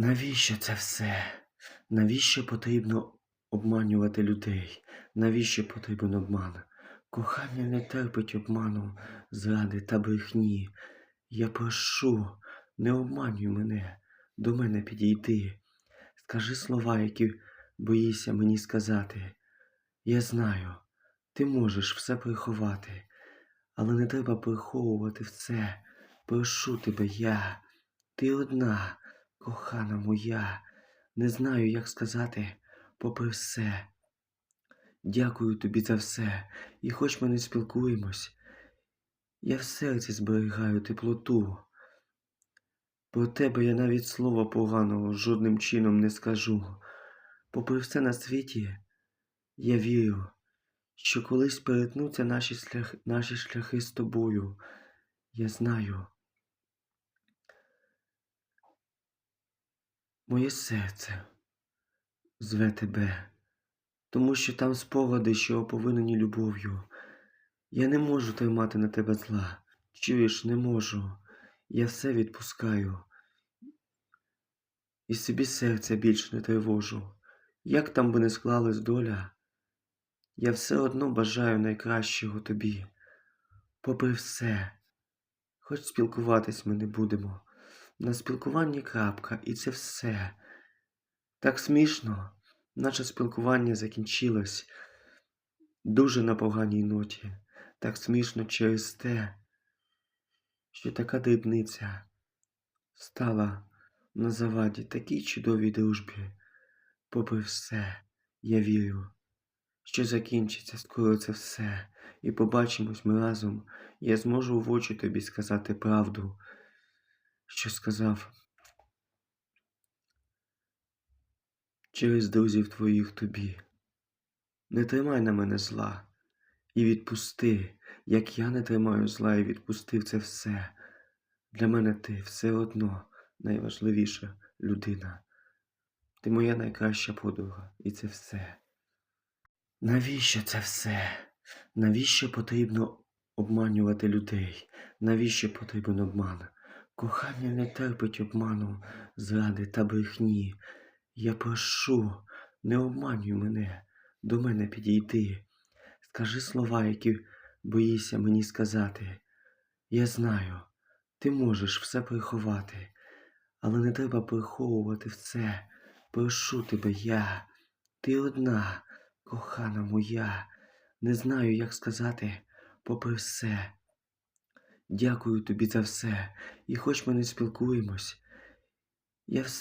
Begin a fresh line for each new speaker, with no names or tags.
Навіщо це все? Навіщо потрібно обманювати людей? Навіщо потрібен обман? Кохання не терпить обману, зради та брехні. Я прошу, не обманюй мене, до мене підійди. Скажи слова, які боїшся мені сказати. Я знаю, ти можеш все приховати, але не треба приховувати все. Прошу тебе я, ти одна, кохана моя, не знаю, як сказати, попри все. Дякую тобі за все, і хоч ми не спілкуємось, я в серці зберігаю теплоту. Про тебе я навіть слова поганого жодним чином не скажу. Попри все на світі, я вірю, що колись перетнуться наші, шлях, наші шляхи з тобою. Я знаю. Моє серце зве тебе, тому що там спогади, що оповинені любов'ю. Я не можу тримати на тебе зла. Чуєш, не можу. Я все відпускаю. І собі серця більш не тривожу. Як там би не склалась доля, я все одно бажаю найкращого тобі. Попри все, хоч спілкуватись ми не будемо. На спілкуванні крапка, і це все. Так смішно, наше спілкування закінчилось дуже на поганій ноті. Так смішно через те, що така дрібниця стала на заваді такій чудовій дружбі. Попри все, я вірю, що закінчиться скоро це все, і побачимось ми разом. Я зможу в очі тобі сказати правду, що сказав через друзів твоїх тобі. Не тримай на мене зла і відпусти, як я не тримаю зла і відпустив це все. Для мене ти все одно найважливіша людина. Ти моя найкраща подруга, і це все. Навіщо це все? Навіщо потрібно обманювати людей? Навіщо потрібен обман? Кохання не терпить обману, зради та брехні. Я прошу, не обманюй мене, до мене підійди. Скажи слова, які боїшся мені сказати. Я знаю, ти можеш все приховати, але не треба приховувати все. Прошу тебе я, ти одна, кохана моя, не знаю, як сказати, попри все. Дякую тобі за все, і хоч ми не спілкуємось, я в